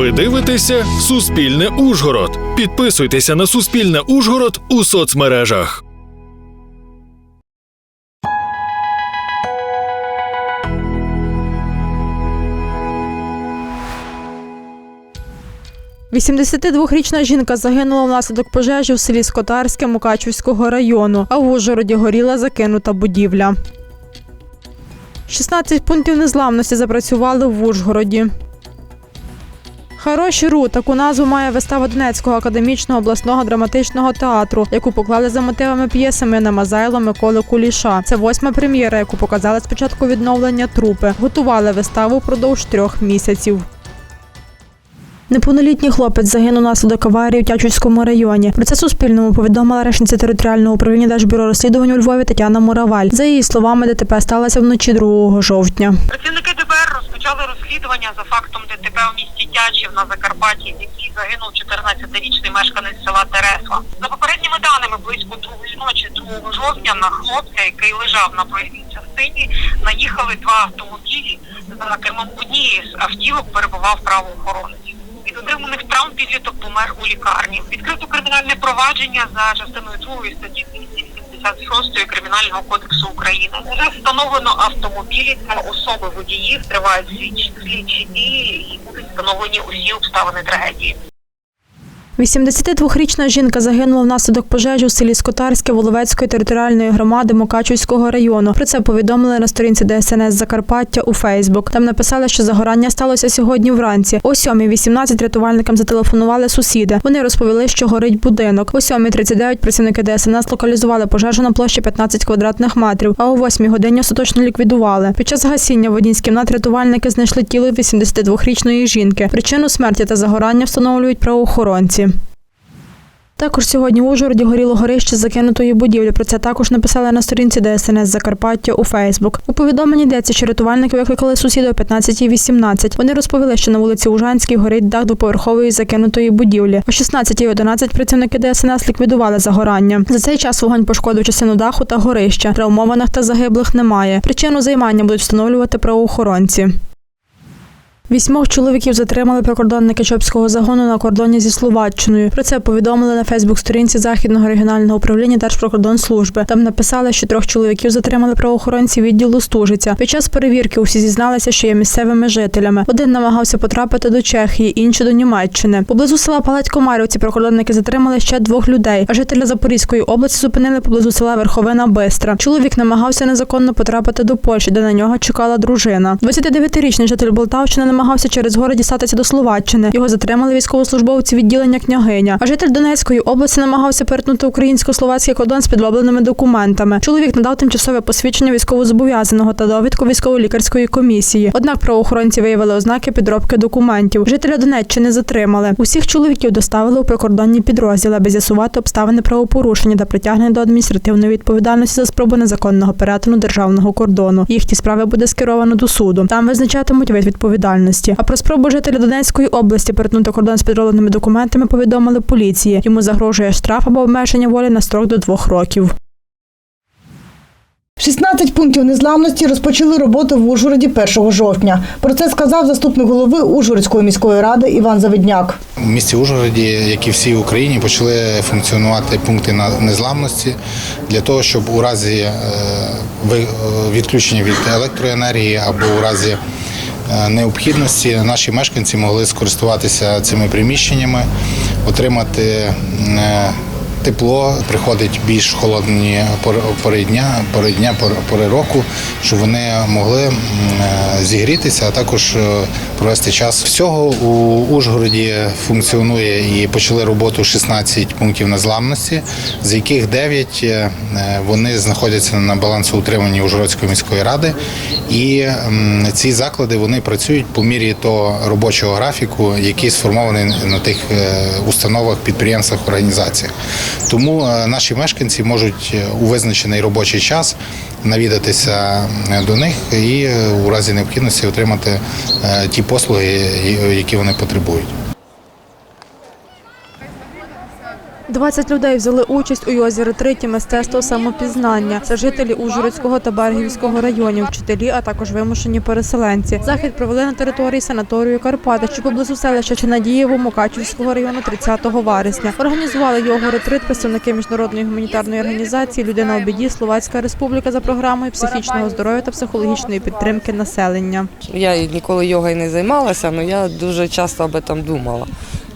Ви дивитеся Суспільне Ужгород. Підписуйтеся на Суспільне Ужгород у соцмережах. – 82-річна жінка загинула внаслідок пожежі в селі Скотарське Мукачівського району, а в Ужгороді горіла закинута будівля. 16 пунктів незламності запрацювали в Ужгороді. Хороші ру таку назву має вистава Донецького академічного обласного драматичного театру, яку поклали за мотивами п'єси Мина Мазайло Миколи Куліша. Це восьма прем'єра, яку показали спочатку відновлення трупи. Готували виставу впродовж трьох місяців. Неповнолітній хлопець загинув наслідок аварії в Тячівському районі. Про це Суспільному повідомила речниця територіального управління Держбюро розслідувань у Львові Тетяна Мураваль. За її словами, ДТП сталося вночі 2 жовтня. Працівники ДБР розпочали розслідування за фактом ДТП у місті Тячів на Закарпатті, в якій загинув 14-річний мешканець села Тересва. За попередніми даними, близько другої ночі 2 жовтня на хлопця, який лежав на проїзній частині, наїхали два автомобілі. За кермом однієї з автівок перебував правоохоронець. Отриманих підліток помер у лікарні. Відкрито кримінальне провадження за частиною 2 статті 276 Кримінального кодексу України. Вже встановлено автомобілі та особи водіїв, тривають слідчі, слідчі дії і будуть встановлені усі обставини трагедії. 82-річна жінка загинула внаслідок пожежі у селі Скотарське Воловецької територіальної громади Мукачівського району. Про це повідомили на сторінці ДСНС Закарпаття у Фейсбук. Там написали, що загорання сталося сьогодні вранці. О 7.18 рятувальникам зателефонували сусіди. Вони розповіли, що горить будинок. О 7.39 працівники ДСНС локалізували пожежу на площі 15 квадратних метрів, а о 8 годині остаточно ліквідували. Під час гасіння в одній з кімнат рятувальники знайшли тіло 82-річної жінки. Причину смерті та загорання встановлюють правоохоронці. Також сьогодні в Ужгороді горіло горище закинутої будівлі. Про це також написали на сторінці ДСНС Закарпаття у Фейсбук. У повідомленні йдеться, що рятувальники викликали сусіда о 15.18. Вони розповіли, що на вулиці Ужанській горить дах двоповерхової закинутої будівлі. О 16.11 працівники ДСНС ліквідували загорання. За цей час вогонь пошкодив частину даху та горища. Травмованих та загиблих немає. Причину займання будуть встановлювати правоохоронці. Вісьмох чоловіків затримали прикордонники Чопського загону на кордоні зі Словаччиною. Про це повідомили на Фейсбук-сторінці Західного регіонального управління Держприкордонслужби. Там написали, що трьох чоловіків затримали правоохоронці відділу Стужиця. Під час перевірки усі зізналися, що є місцевими жителями. Один намагався потрапити до Чехії, інший до Німеччини. Поблизу села Палать-Комарівці прикордонники затримали ще двох людей. А жителя Запорізької області зупинили поблизу села Верховина Бистра. Чоловік намагався незаконно потрапити до Польщі, де на нього чекала дружина. 29-річний житель Болтавщини намагався через гори дістатися до Словаччини. Його затримали військовослужбовці відділення княгиня. А житель Донецької області намагався перетнути українсько-словацький кордон з підробленими документами. Чоловік надав тимчасове посвідчення військовозобов'язаного та довідку військово-лікарської комісії. Однак правоохоронці виявили ознаки підробки документів. Жителя Донеччини затримали. Усіх чоловіків доставили у прикордонні підрозділи, аби з'ясувати обставини правопорушення та притягнення до адміністративної відповідальності за спробу незаконного перетину державного кордону. Їхні справи буде скеровано до суду. Там визначатимуть вид відповідальності. А про спробу жителя Донецької області перетнути кордон з підробленими документами повідомили поліції. Йому загрожує штраф або обмеження волі на строк до двох років. 16 пунктів незламності розпочали роботу в Ужгороді 1 жовтня. Про це сказав заступник голови Ужгородської міської ради Іван Завідняк. У місті Ужгороді, як і всій Україні, почали функціонувати пункти на- незламності для того, щоб у разі е, е, відключення від електроенергії або у разі необхідності наші мешканці могли скористуватися цими приміщеннями, отримати е, тепло, приходить більш холодні пор- пори дня, пори дня, пори року, щоб вони могли е, зігрітися, а також е, провести час. Всього у Ужгороді функціонує і почали роботу 16 пунктів незламності, з яких 9 е, вони знаходяться на балансоутриманні Ужгородської міської ради. І ці заклади вони працюють по мірі того робочого графіку, який сформований на тих установах, підприємствах, організаціях. Тому е, наші мешканці можуть е, у визначений робочий час навідатися е, до них і у разі необхідності отримати ті послуги, які вони потребують. 20 людей взяли участь у йозі ретриті мистецтво самопізнання. Це жителі Ужгородського та Бергівського районів, вчителі, а також вимушені переселенці. Захід провели на території санаторію Карпати, що поблизу селища Чинадієво Мукачівського району 30 вересня. Організували його ретрит представники міжнародної гуманітарної організації Людина у біді Словацька Республіка за програмою психічного здоров'я та психологічної підтримки населення. Я ніколи йогою не займалася, але я дуже часто об этом думала,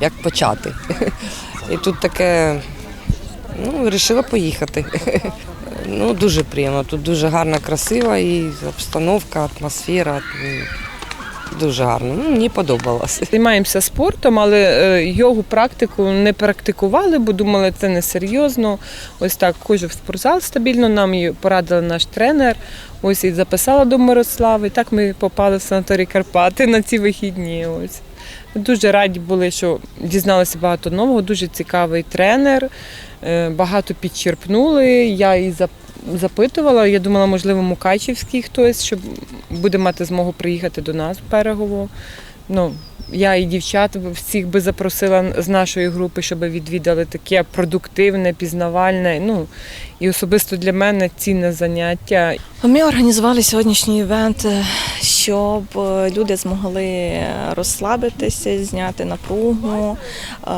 як почати. І тут таке, ну, вирішила поїхати. Ну, дуже приємно. Тут дуже гарна, красива і обстановка, атмосфера. Дуже гарно. Ну, мені подобалось. Займаємося спортом, але е, йогу практику не практикували, бо думали, це не серйозно. Ось так ходжу в спортзал стабільно. Нам її порадила наш тренер. Ось і записала до Мирослави. І так ми попали в санаторій Карпати на ці вихідні. Ось. Дуже раді були, що дізналися багато нового, дуже цікавий тренер. е, Багато підчерпнули. Я і запитувала. Я думала, можливо, Мукачівський хтось, щоб буде мати змогу приїхати до нас в Перегово. Ну, я і дівчат всіх би запросила з нашої групи, щоб відвідали таке продуктивне, пізнавальне. Ну і особисто для мене цінне заняття. Ми організували сьогоднішній івент, е, щоб е, люди змогли розслабитися, зняти напругу, е,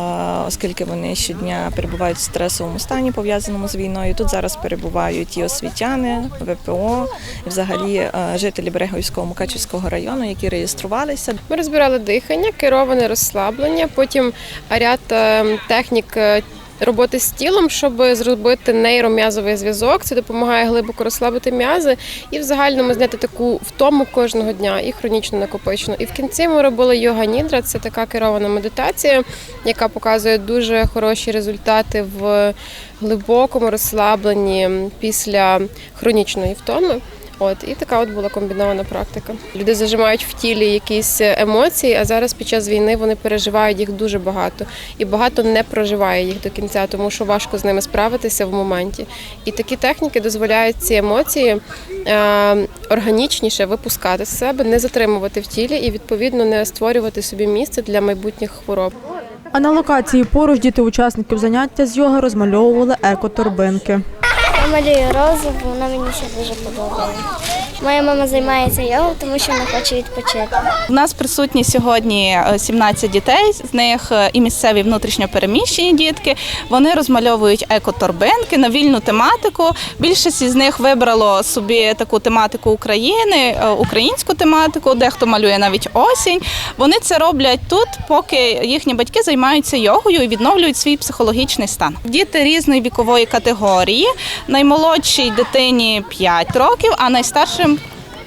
оскільки вони щодня перебувають в стресовому стані, пов'язаному з війною. Тут зараз перебувають і освітяни, ВПО, і взагалі е, жителі Береговського Мукачівського району, які реєструвалися. Ми розбирали дихання, кероване розслаблення, потім ряд технік роботи з тілом, щоб зробити нейром'язовий зв'язок. Це допомагає глибоко розслабити м'язи і в загальному зняти таку втому кожного дня і хронічно накопичену. І в кінці ми робили йога нідра. Це така керована медитація, яка показує дуже хороші результати в глибокому розслабленні після хронічної втоми. От і така от була комбінована практика. Люди зажимають в тілі якісь емоції, а зараз під час війни вони переживають їх дуже багато, і багато не проживає їх до кінця, тому що важко з ними справитися в моменті. І такі техніки дозволяють ці емоції е, органічніше випускати з себе, не затримувати в тілі і відповідно не створювати собі місце для майбутніх хвороб. А на локації поруч діти учасників заняття з йоги розмальовували екоторбинки. Я малюю розу, вона мені ще дуже подобає. Моя мама займається йогою, тому що вона хоче відпочити. У нас присутні сьогодні е, 17 дітей, з них е, і місцеві внутрішньопереміщені дітки. Вони розмальовують екоторбинки на вільну тематику. Більшість із них вибрало собі таку тематику України, е, українську тематику, дехто малює навіть осінь. Вони це роблять тут, поки їхні батьки займаються йогою і відновлюють свій психологічний стан. Діти різної вікової категорії. Наймолодшій дитині 5 років, а найстаршим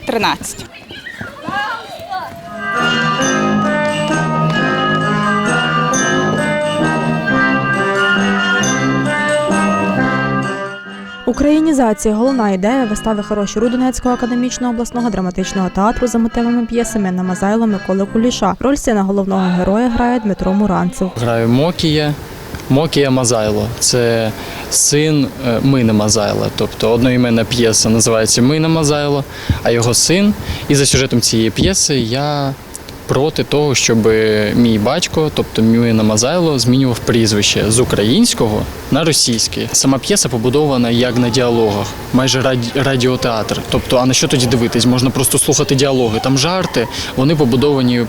13. Українізація головна ідея вистави хороші Рудонецького академічного обласного драматичного театру за мотивами п'єси Менна Мазайло Миколи Куліша. Роль сина головного героя грає Дмитро Муранцев. Граю Мокія. Мокія Мазайло це син Мина Мазайла. Тобто одноіменна п'єса називається Мина Мазайло, а його син. І за сюжетом цієї п'єси я проти того, щоб мій батько, тобто Мина Мазайло, змінював прізвище з українського на російське. Сама п'єса побудована як на діалогах, майже раді- радіотеатр. Тобто, а на що тоді дивитись? Можна просто слухати діалоги. Там жарти, вони побудовані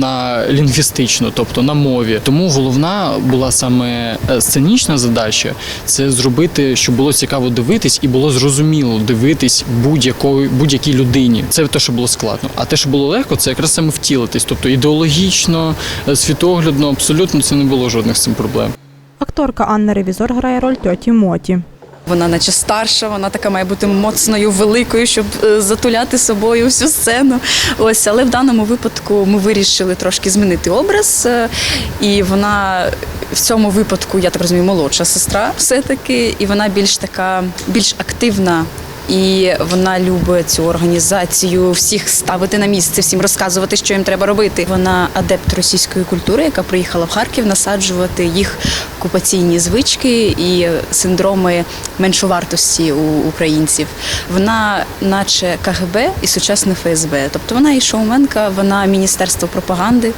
на лінгвістично, тобто на мові. Тому головна була саме е, сценічна задача це зробити, щоб було цікаво дивитись і було зрозуміло дивитись будь-якої будь-якій людині. Це те, що було складно. А те, що було легко, це якраз саме втілитись. Тобто ідеологічно, е, світоглядно, абсолютно це не було жодних з цим проблем. Акторка Анна Ревізор грає роль тьоті Моті. Вона наче старша, вона така має бути моцною, великою, щоб е, затуляти собою всю сцену. Ось, але в даному випадку ми вирішили трошки змінити образ, е, і вона в цьому випадку, я так розумію, молодша сестра все-таки, і вона більш така, більш активна і вона любить цю організацію, всіх ставити на місце, всім розказувати, що їм треба робити. Вона адепт російської культури, яка приїхала в Харків насаджувати їх окупаційні звички і синдроми меншовартості у українців. Вона, наче КГБ і сучасне ФСБ. Тобто вона і шоуменка, вона міністерство пропаганди,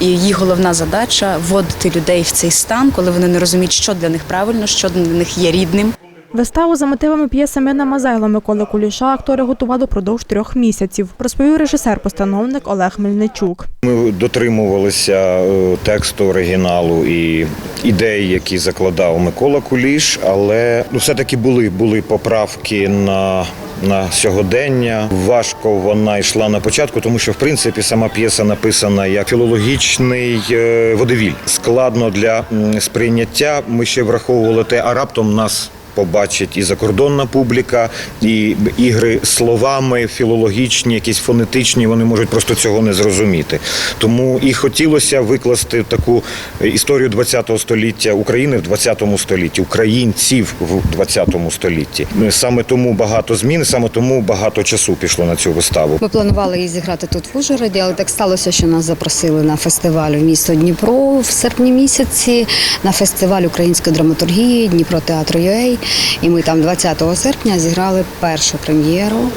і її головна задача вводити людей в цей стан, коли вони не розуміють, що для них правильно, що для них є рідним. Виставу за мотивами п'єси Мина Мазайло Миколи Куліша актори готували впродовж трьох місяців. Розповів режисер-постановник Олег Мельничук. Ми дотримувалися е, тексту оригіналу і ідей, які закладав Микола Куліш, але ну, все-таки були, були поправки на. На сьогодення важко вона йшла на початку, тому що в принципі сама п'єса написана як філологічний е, водевіль. Складно для сприйняття. Ми ще враховували те, а раптом нас побачить і закордонна публіка, і ігри словами філологічні, якісь фонетичні, вони можуть просто цього не зрозуміти. Тому і хотілося викласти таку історію ХХ століття України в ХХ столітті, українців в ХХ столітті. Саме тому багато змін, саме тому багато часу пішло на цю виставу. Ми планували її зіграти тут в Ужгороді, але так сталося, що нас запросили на фестиваль в місто Дніпро в серпні місяці, на фестиваль української драматургії Дніпро театру UA. І ми там 20 серпня зіграли першу прем'єру.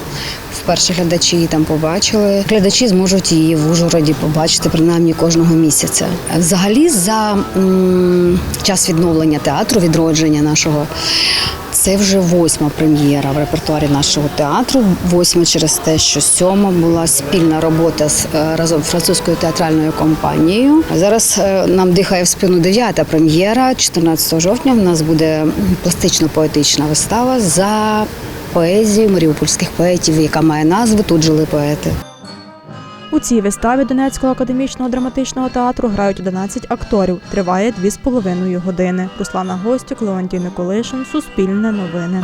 Вперше глядачі її там побачили. Глядачі зможуть її в Ужгороді побачити принаймні кожного місяця. Взагалі, за м, час відновлення театру, відродження нашого. Це вже восьма прем'єра в репертуарі нашого театру. Восьма через те, що сьома була спільна робота з е, разом французькою театральною компанією. Зараз е, нам дихає в спину дев'ята прем'єра. 14 жовтня в нас буде пластично-поетична вистава за поезією маріупольських поетів, яка має назву Тут жили поети. У цій виставі Донецького академічного драматичного театру грають 11 акторів. Триває 2,5 години. Руслана Гостюк, Леонтій Николишин, Суспільне новини.